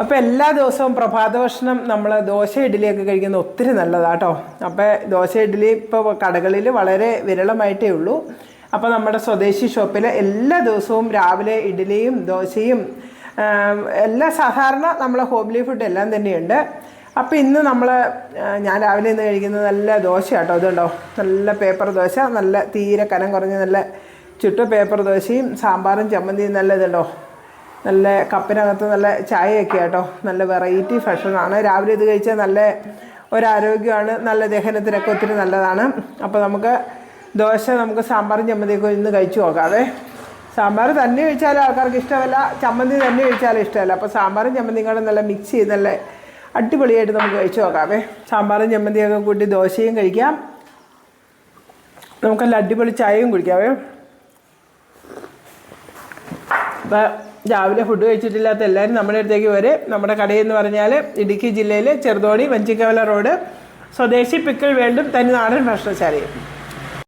അപ്പോൾ എല്ലാ ദിവസവും പ്രഭാത ഭക്ഷണം നമ്മൾ ദോശ ഇഡ്ഡലിയൊക്കെ കഴിക്കുന്നത് ഒത്തിരി നല്ലതാട്ടോ അപ്പോൾ ദോശ ഇഡ്ഡലി ഇപ്പോൾ കടകളിൽ വളരെ വിരളമായിട്ടേ ഉള്ളൂ. അപ്പോൾ നമ്മുടെ സ്വദേശി ഷോപ്പിൽ എല്ലാ ദിവസവും രാവിലെ ഇഡ്ഡലിയും ദോശയും എല്ലാ സാധാരണ നമ്മളെ ഹോംലി ഫുഡ് എല്ലാം തന്നെയുണ്ട്. അപ്പോൾ ഇന്ന് നമ്മൾ ഞാൻ രാവിലെ ഇന്ന് കഴിക്കുന്നത് നല്ല ദോശ കേട്ടോ അതുണ്ടോ? നല്ല പേപ്പർ ദോശ നല്ല തീരെ കനം കുറഞ്ഞ നല്ല ചുട്ട പേപ്പർ ദോശയും സാമ്പാറും ചമ്മന്തിയും നല്ല ഇതുണ്ടോ? നല്ല കപ്പിനകത്ത് നല്ല ചായയൊക്കെ കേട്ടോ നല്ല വെറൈറ്റി ഭക്ഷണമാണ് രാവിലെ ഇത് കഴിച്ചാൽ നല്ല ഒരാരോഗ്യമാണ്. നല്ല ദഹനത്തിനൊക്കെ ഒത്തിരി നല്ലതാണ്. അപ്പോൾ നമുക്ക് ദോശ നമുക്ക് സാമ്പാറും ചമ്മന്തിയൊക്കെ ഇന്ന് കഴിച്ചു നോക്കാവേ. സാമ്പാർ തന്നെ കഴിച്ചാലും ആൾക്കാർക്ക് ഇഷ്ടമല്ല. ചമ്മന്തി തന്നെ കഴിച്ചാലും ഇഷ്ടമല്ല. അപ്പോൾ സാമ്പാറും ചമ്മന്തിയും കൂടെ നല്ല മിക്സ് ചെയ്ത് നല്ല അടിപൊളിയായിട്ട് നമുക്ക് കഴിച്ചു നോക്കാവേ. സാമ്പാറും ചമ്മന്തിയൊക്കെ കൂട്ടി ദോശയും കഴിക്കാം. നമുക്കല്ല അടിപൊളി ചായയും കുടിക്കാവേ. അപ്പോൾ രാവിലെ ഫുഡ് കഴിച്ചിട്ടില്ലാത്ത എല്ലാവരും നമ്മുടെ അടുത്തേക്ക് വരെ. നമ്മുടെ കടയെന്ന് പറഞ്ഞാൽ ഇടുക്കി ജില്ലയിലെ ചെറുതോണി വഞ്ചിക്കവല റോഡ് സ്വദേശി പിക്കിൾ വേണ്ടും തനി നാടൻ ഭക്ഷണശാലയും.